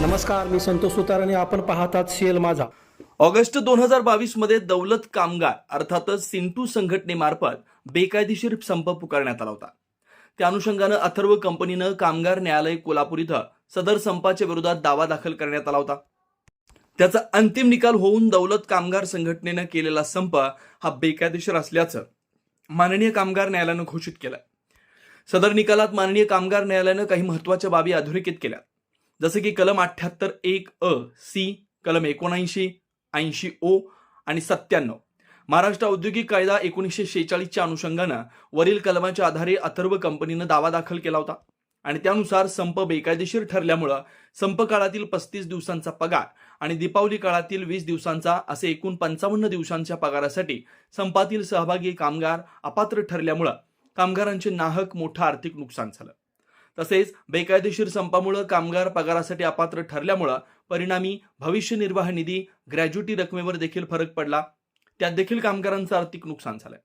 नमस्कार मी संतोष सुतार आणि आपण पाहतात सीएल माझा. ऑगस्ट दोन हजार बावीसमध्ये दौलत कामगार अर्थातच सिंटू संघटनेमार्फत बेकायदेशीर संप पुकारण्यात आला होता. त्या अनुषंगानं अथर्व कंपनीनं कामगार न्यायालय कोल्हापूर इथं सदर संपाच्या विरोधात दावा दाखल करण्यात आला होता. त्याचा अंतिम निकाल होऊन दौलत कामगार संघटनेनं केलेला संप हा बेकायदेशीर असल्याचं माननीय कामगार न्यायालयानं घोषित केलं. सदर निकालात माननीय कामगार न्यायालयानं काही महत्त्वाच्या बाबी अधोरेखित केल्या. जसं की कलम अठ्ठ्याहत्तर एक अ सी कलम एकोणऐंशी ऐंशी ओ आणि सत्त्याण्णव. महाराष्ट्र औद्योगिक कायदा एकोणीसशे शेहेचाळीसच्या अनुषंगानं वरील कलमाच्या आधारे अथर्व कंपनीनं दावा दाखल केला होता. आणि त्यानुसार संप बेकायदेशीर ठरल्यामुळं संप काळातील पस्तीस दिवसांचा पगार आणि दीपावली काळातील वीस दिवसांचा असे एकूण पंचावन्न दिवसांच्या पगारासाठी संपातील सहभागी कामगार अपात्र ठरल्यामुळं कामगारांचे नाहक मोठं आर्थिक नुकसान झालं. तसेच बेकायदेशीर संपामुळं कामगार पगारासाठी अपात्र ठरल्यामुळं परिणामी भविष्य निर्वाह निधी ग्रॅज्युटी रकमेवर देखील फरक पडला. त्यात देखील कामगारांचं आर्थिक नुकसान झालंय.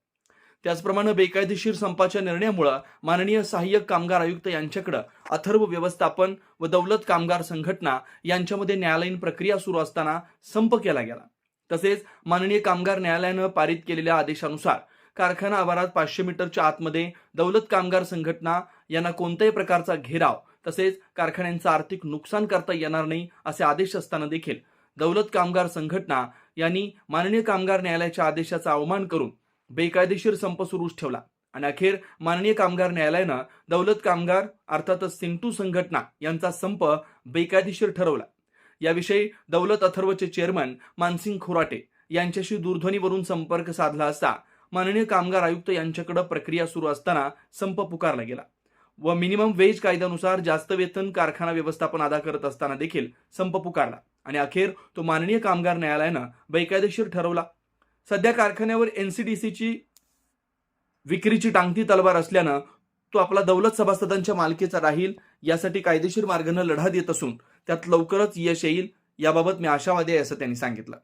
त्याचप्रमाणे बेकायदेशीर संपाच्या निर्णयामुळं माननीय सहाय्यक कामगार आयुक्त यांच्याकडे अथर्व व्यवस्थापन व दौलत कामगार संघटना यांच्यामध्ये न्यायालयीन प्रक्रिया सुरू असताना संप केला गेला. तसेच माननीय कामगार न्यायालयानं पारित केलेल्या आदेशानुसार कारखाना आवारात पाचशे मीटरच्या आतमध्ये दौलत कामगार संघटना यांना कोणत्याही प्रकारचा घेराव तसेच कारखान्यांचं आर्थिक नुकसान करता येणार नाही असे आदेश असताना देखील दौलत कामगार संघटना यांनी माननीय कामगार न्यायालयाच्या आदेशाचा अवमान करून बेकायदेशीर संप सुरूच ठेवला. आणि अखेर माननीय कामगार न्यायालयानं दौलत कामगार अर्थातच सिंटू संघटना यांचा संप बेकायदेशीर ठरवला. याविषयी दौलत अथर्वचे चेअरमन मानसिंग खोराटे यांच्याशी दूरध्वनीवरून संपर्क साधला असता माननीय कामगार आयुक्त यांच्याकडे प्रक्रिया सुरू असताना संप पुकारला गेला. व मिनिमम वेज कायद्यानुसार जास्त वेतन कारखाना व्यवस्थापन अदा करत असताना देखील संप पुकारला. आणि अखेर तो माननीय कामगार न्यायालयानं बेकायदेशीर ठरवला. सध्या कारखान्यावर एनसीडीसीची विक्रीची टांगती तलवार असल्यानं तो आपला दौलत सभासदांच्या मालकीचा राहील यासाठी कायदेशीर मार्गानं लढा देत असून त्यात लवकरच यश येईल याबाबत मी आशावादी आहे असं त्यांनी सांगितलं.